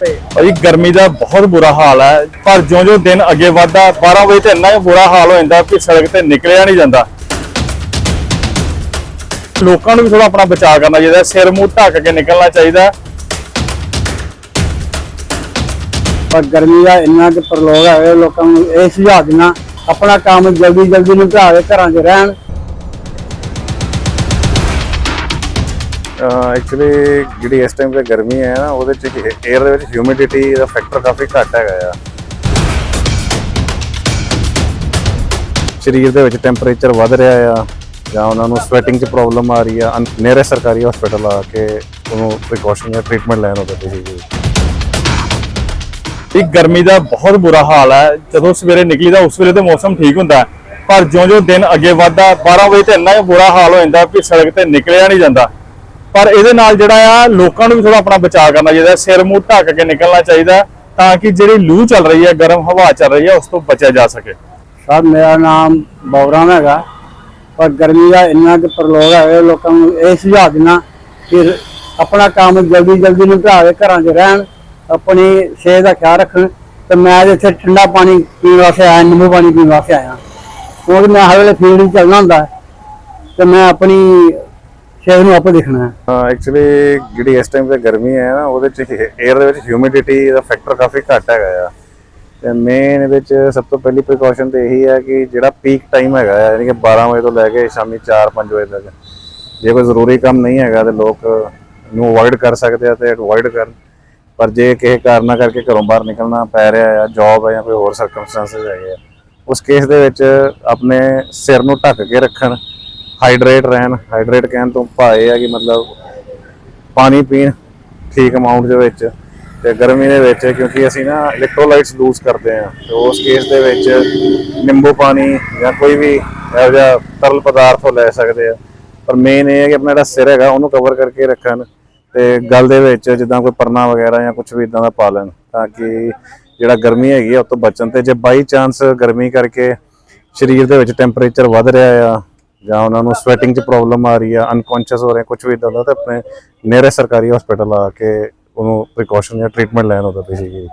ਤੇ ਭਾਈ ਗਰਮੀ ਦਾ ਬਹੁਤ ਬੁਰਾ ਹਾਲ ਹੈ, ਪਰ ਜਿਉਂ-ਜਿਉਂ ਦਿਨ ਅੱਗੇ ਵਧਦਾ 12 ਵਜੇ ਤੇ ਇੰਨਾ ਬੁਰਾ ਹਾਲ ਹੋ ਜਾਂਦਾ ਕਿ ਸੜਕ ਤੇ ਨਿਕਲਿਆ ਨਹੀਂ ਜਾਂਦਾ। ਲੋਕਾਂ ਨੂੰ ਵੀ ਥੋੜਾ ਆਪਣਾ ਬਚਾਅ ਕਰਨਾ ਚਾਹੀਦਾ, ਸਿਰ ਮੂੰਹ ਢੱਕ ਕੇ ਨਿਕਲਣਾ ਚਾਹੀਦਾ। ਪਰ ਗਰਮੀ ਦਾ ਇੰਨਾ ਕਿ ਪ੍ਰਲੋਗ ਹੈ ਲੋਕਾਂ ਨੂੰ ਇਹ ਸੁਝਾਅ ਦੇਣਾ ਆਪਣਾ ਕੰਮ ਜਲਦੀ ਜਲਦੀ ਨਿਭਾ ਕੇ ਘਰਾਂ 'ਚ ਰਹਿਣ। ਐਕਚੁਅਲੀ ਜਿਹੜੀ ਇਸ ਟਾਈਮ ਤੇ ਗਰਮੀ ਹੈ ਨਾ, ਉਹਦੇ ਚ 에ਅਰ ਦੇ ਵਿੱਚ ਹਿਊਮਿਡਿਟੀ ਦਾ ਫੈਕਟਰ ਕਾਫੀ ਘੱਟ ਹੈਗਾ ਆ। ਸਰੀਰ ਦੇ ਵਿੱਚ ਟੈਂਪਰੇਚਰ ਵੱਧ ਰਿਹਾ ਆ, ਜਾਂ ਉਹਨਾਂ ਨੂੰ ਸਵੈਟਿੰਗ 'ਚ ਪ੍ਰੋਬਲਮ ਆ ਰਹੀ ਆ ਨੇੜੇ ਸਰਕਾਰੀ ਹਸਪੀਟਲ ਆ ਕੇ ਉਹਨੂੰ ਪ੍ਰੀਕਾਸ਼ਨ ਜਾਂ ਟ੍ਰੀਟਮੈਂਟ ਲੈਣ ਉਹਦੇ ਤੇ ਜੀ। ਇਹ ਗਰਮੀ ਦਾ ਬਹੁਤ ਬੁਰਾ ਹਾਲ ਹੈ, ਜਦੋਂ ਸਵੇਰੇ ਨਿਕਲੀਦਾ, ਉਸ ਵੇਲੇ ਤਾਂ ਮੌਸਮ ਠੀਕ ਹੁੰਦਾ ਪਰ ਜਿਉਂ-ਜਿਉਂ ਦਿਨ ਅੱਗੇ ਵਧਦਾ 12 ਵਜੇ ਤੇ ਇੰਨਾ ਬੁਰਾ ਹਾਲ ਹੋ ਜਾਂਦਾ ਕਿ ਸੜਕ ਤੇ ਨਿਕਲਿਆ ਨਹੀਂ ਜਾਂਦਾ। ਪਰ ਇਹਦੇ ਨਾਲ ਜਿਹੜਾ ਆ, ਲੋਕਾਂ ਨੂੰ ਵੀ ਥੋੜਾ ਆਪਣਾ ਬਚਾਅ ਕਰਨਾ ਚਾਹੀਦਾ, ਸਿਰ ਮੂੰਹ ਢੱਕ ਕੇ ਨਿਕਲਣਾ ਚਾਹੀਦਾ, ਤਾਂ ਕਿ ਜਿਹੜੀ ਲੂ ਚੱਲ ਰਹੀ ਹੈ ਗਰਮ ਹਵਾ ਚੱਲ ਰਹੀ ਹੈ ਉਸ ਤੋਂ ਬਚਿਆ ਜਾ ਸਕੇ। ਸਰ, ਮੇਰਾ ਨਾਮ ਬੌਰਾਮ ਹੈਗਾ, ਪਰ ਗਰਮੀ ਦਾ ਇੰਨਾ ਕਿ ਪ੍ਰਲੋਗ ਹੈ ਲੋਕਾਂ ਨੂੰ ਇਹ ਸੁਝਾਅ ਦੇਣਾ ਕਿ ਆਪਣਾ ਕੰਮ ਜਲਦੀ ਜਲਦੀ ਨਿਭਾ ਕੇ ਘਰਾਂ 'ਚ ਰਹਿਣ, ਆਪਣੀ ਸਿਹਤ ਦਾ ਖਿਆਲ ਰੱਖਣ, ਤੇ ਮੈਂ ਇੱਥੇ ਠੰਡਾ ਪਾਣੀ ਪੀਣ ਵਾਸਤੇ ਆਇਆ, ਨਿੰਬੂ ਪਾਣੀ ਪੀਣ ਵਾਸਤੇ ਆਇਆ। ਕਿਉਂਕਿ ਮੈਂ ਹਰ ਵੇਲੇ ਫੀਲਡ 'ਚ ਚੱਲਣਾ ਹੁੰਦਾ, ਤੇ ਮੈਂ ਆਪਣੀ ਸ਼ਾਇਦ ਨੂੰ ਆਪੇ ਦੇਖਣਾ ਹੈ। ਐਕਚੁਅਲੀ ਜਿਹੜੀ ਇਸ ਟਾਈਮ ਤੇ ਗਰਮੀ ਹੈ ਨਾ, ਉਹਦੇ ਚ 에ਅਰ ਦੇ ਵਿੱਚ ਹਿਊਮਿਡਿਟੀ ਦਾ ਫੈਕਟਰ ਕਾਫੀ ਘੱਟ ਹੈਗਾ ਆ। ਤੇ ਮੇਨ ਇਹਦੇ ਚ ਸਭ ਤੋਂ ਪਹਿਲੀ ਪ੍ਰੀਕਾਸ਼ਨ ਤੇ ਇਹੀ ਹੈ ਕਿ ਜਿਹੜਾ ਪੀਕ ਟਾਈਮ ਹੈਗਾ ਆ, ਯਾਨੀ ਕਿ 12 ਵਜੇ ਤੋਂ ਲੈ ਕੇ ਸ਼ਾਮੀ 4-5 ਵਜੇ ਤੱਕ, ਜੇ ਕੋਈ ਜ਼ਰੂਰੀ ਕੰਮ ਨਹੀਂ ਹੈਗਾ ਤੇ ਲੋਕ ਨੂੰ ਅਵੋਇਡ ਕਰ ਸਕਦੇ ਆ ਤੇ ਅਵੋਇਡ ਕਰਨ। ਪਰ ਜੇ ਕਿਸੇ ਕਾਰਨਾਂ ਕਰਕੇ ਘਰੋਂ ਬਾਹਰ ਨਿਕਲਣਾ ਪੈ ਰਿਹਾ ਆ ਜੌਬ ਹੈ ਜਾਂ ਕੋਈ ਹੋਰ ਸਰਕਮਸਟੈਂਸਸ ਹੈਗੇ ਆ, ਉਸ ਕੇਸ ਦੇ ਵਿੱਚ ਆਪਣੇ ਸਿਰ ਨੂੰ ਢੱਕ ਕੇ ਰੱਖਣ ਹਾਈਡਰੇਟ ਰਹਿਣ ਹਾਈਡਰੇਟ ਕਹਿਣ ਤੋਂ ਭਾਏ ਆ ਕਿ ਮਤਲਬ ਪਾਣੀ ਪੀਣ ਠੀਕ ਅਮਾਉਂਟ ਦੇ ਵਿੱਚ ਤੇ ਗਰਮੀ ਦੇ ਵਿੱਚ, ਕਿਉਂਕਿ ਅਸੀਂ ਨਾ ਇਲੈਕਟ੍ਰੋਲਾਈਟਸ ਲੂਜ਼ ਕਰਦੇ ਆ ਤੇ ਉਸ ਕੇਸ ਦੇ ਵਿੱਚ ਨਿੰਬੂ ਪਾਣੀ ਜਾਂ ਕੋਈ ਵੀ ਇਹੋ ਜਿਹਾ ਤਰਲ ਪਦਾਰਥ ਉਹ ਲੈ ਸਕਦੇ ਆ। ਪਰ ਮੇਨ ਇਹ ਹੈ ਕਿ ਆਪਣਾ ਜਿਹੜਾ ਸਿਰ ਹੈਗਾ, ਉਹਨੂੰ ਕਵਰ ਕਰਕੇ ਰੱਖਣ ਤੇ ਗਲ ਦੇ ਵਿੱਚ ਜਿੱਦਾਂ ਕੋਈ ਪਰਨਾ ਵਗੈਰਾ ਜਾਂ ਕੁਝ ਵੀ ਇਦਾਂ ਦਾ ਪਾ ਲੈਣ ਤਾਂ ਕਿ ਜਿਹੜਾ ਗਰਮੀ ਹੈਗੀ ਆ, ਉਹ ਤੋਂ ਬਚਣ ਤੇ ਜੇ ਬਾਈ ਚਾਂਸ ਗਰਮੀ ਕਰਕੇ ਸਰੀਰ ਦੇ ਵਿੱਚ ਟੈਂਪਰੇਚਰ ਵੱਧ ਰਿਹਾ ਆ ਜਾਂ ਉਹਨਾਂ ਨੂੰ ਸਵੈਟਿੰਗ 'ਚ ਪ੍ਰੋਬਲਮ ਆ ਰਹੀ ਆ ਅਨਕੌਂਸ਼ੀਅਸ ਹੋ ਰਹੇ ਕੁਝ ਵੀ ਇਦਾਂ ਦਾ, ਤਾਂ ਆਪਣੇ ਨੇੜੇ ਸਰਕਾਰੀ ਹਸਪੀਟਲ ਆ ਕੇ ਉਹਨੂੰ ਪ੍ਰੀਕਾਸ਼ਨ ਜਾਂ ਟ੍ਰੀਟਮੈਂਟ ਲੈਣ ਉਹਦੇ ਤੁਸੀਂ